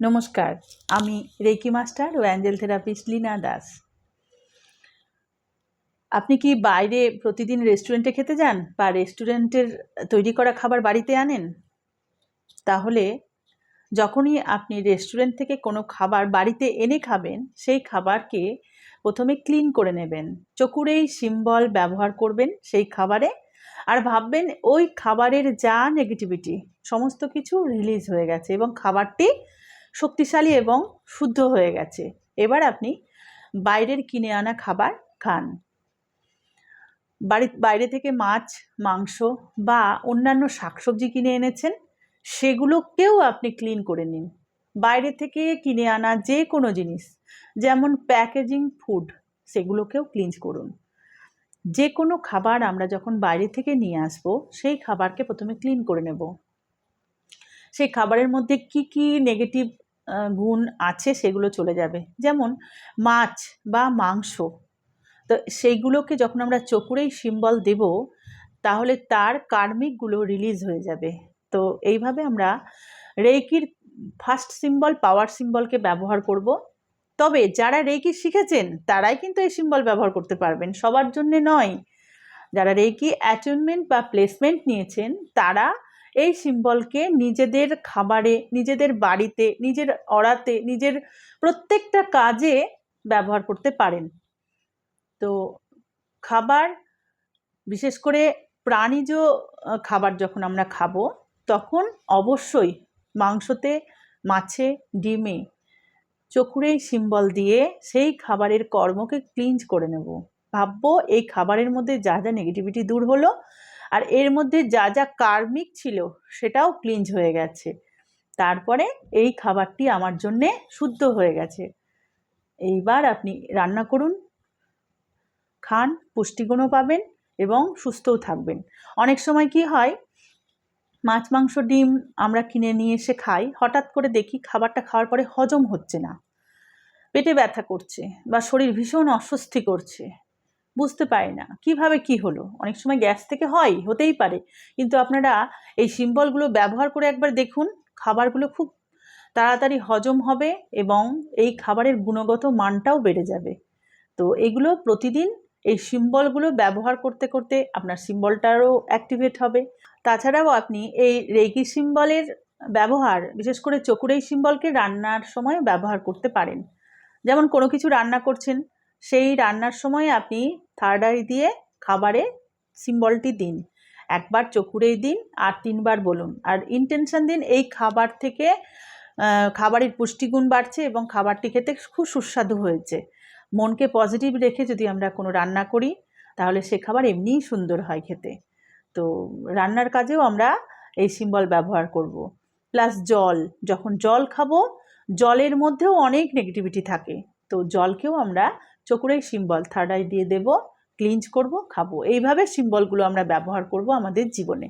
নমস্কার, আমি reiki master ও অ্যাঞ্জেল থেরাপিস্ট লীনা দাস। আপনি কি বাইরে প্রতিদিন রেস্টুরেন্টে খেতে যান বা রেস্টুরেন্টের তৈরি করা খাবার বাড়িতে আনেন? তাহলে যখনই আপনি রেস্টুরেন্ট থেকে কোনো খাবার বাড়িতে এনে খাবেন, সেই খাবারকে প্রথমে ক্লিন করে নেবেন। চকুরেই সিম্বল ব্যবহার করবেন সেই খাবারে আর ভাববেন ওই খাবারের যা নেগেটিভিটি সমস্ত কিছু রিলিজ হয়ে গেছে এবং খাবারটি শক্তিশালী এবং শুদ্ধ হয়ে গেছে। এবার আপনি বাইরের কিনে আনা খাবার খান। বাড়ি বাইরে থেকে মাছ, মাংস বা অন্যান্য শাকসবজি কিনে এনেছেন সেগুলোকেও আপনি ক্লিন করে নিন। বাইরে থেকে কিনে আনা যে কোনো জিনিস, যেমন প্যাকেজিং ফুড সেগুলোকেও ক্লিন করুন। যে কোনো খাবার আমরা যখন বাইরে থেকে নিয়ে আসব, সেই খাবারকে প্রথমে ক্লিন করে নেব। সেই খাবারের মধ্যে কি কি নেগেটিভ গুণ আছে সেগুলো চলে যাবে। যেমন মাছ বা মাংস। তো সেইগুলোকে যখন আমরা চকুরেই সিম্বল দেব, তাহলে তার কার্মিকগুলো রিলিজ হয়ে যাবে। তো এইভাবে আমরা রেকির ফার্স্ট সিম্বল পাওয়ার সিম্বলকে ব্যবহার করব। তবে যারা রেকি শিখেছেন, তারাই কিন্তু এই সিম্বল ব্যবহার করতে পারবেন। সবার জন্যে নয়। যারা রেকি অ্যাটেনমেন্ট বা প্লেসমেন্ট নিয়েছেন, তারা এই সিম্বলকে নিজেদের খাবারে, নিজেদের বাড়িতে, নিজের অড়াতে, নিজের প্রত্যেকটা কাজে ব্যবহার করতে পারেন। তো খাবার, বিশেষ করে প্রাণীজ খাবার যখন আমরা খাব, তখন অবশ্যই মাংসতে মাছে, ডিমে চকুরেই সিম্বল দিয়ে সেই খাবারের কর্মকে ক্লিনজ করে নেব। ভাববো এই খাবারের মধ্যে যা যা নেগেটিভিটি দূর হলো আর এর মধ্যে যা যা কার্মিক ছিল সেটাও ক্লিনজ হয়ে গেছে। তারপরে এই খাবারটি আমার জন্যে শুদ্ধ হয়ে গেছে। এইবার আপনি রান্না করুন, খান, পুষ্টিগুণও পাবেন এবং সুস্থও থাকবেন। অনেক সময় কি হয়, মাছ, মাংস, ডিম আমরা কিনে নিয়ে এসে খাই, হঠাৎ করে দেখি খাবারটা খাওয়ার পরে হজম হচ্ছে না। পেটে ব্যথা করছে বা শরীর ভীষণ অস্বস্তি করছে। বুঝতে পারি না। কীভাবে কি হলো? অনেক সময় গ্যাস থেকে হয়, হতেই পারে। কিন্তু আপনারা এই সিম্বলগুলো ব্যবহার করে একবার দেখুন, খাবারগুলো খুব তাড়াতাড়ি হজম হবে এবং এই খাবারের গুণগত মানটাও বেড়ে যাবে। তো এগুলো প্রতিদিন এই সিম্বলগুলো ব্যবহার করতে করতে আপনার সিম্বলটারও অ্যাক্টিভেট হবে। তাছাড়াও আপনি এই রেগি সিম্বলের ব্যবহার, বিশেষ করে চকুরেই সিম্বলকে রান্নার সময় ব্যবহার করতে পারেন। যেমন কোনো কিছু রান্না করছেন সেই রান্নার সময় আপনি থার্ড আই দিয়ে খাবারে সিম্বলটি দিন। একবার চকুরেই দিন আর তিনবার বলুন। আর ইন্টেনশন দিন এই খাবার থেকে খাবারের পুষ্টিগুণ বাড়ছে এবং খাবারটি খেতে খুব সুস্বাদু হয়েছে। মনকে পজিটিভ রেখে যদি আমরা কোনো রান্না করি, তাহলে সে খাবার এমনিই সুন্দর হয় খেতে। তো রান্নার কাজেও আমরা এই সিম্বল ব্যবহার করব। প্লাস জল, যখন জল খাব, জলের মধ্যেও অনেক নেগেটিভিটি থাকে। তো জলকেও আমরা চকুরেই সিম্বল থার্ড আই দিয়ে দেবো ক্লিনজ করব, খাব। এইভাবে সিম্বলগুলো আমরা ব্যবহার করব আমাদের জীবনে।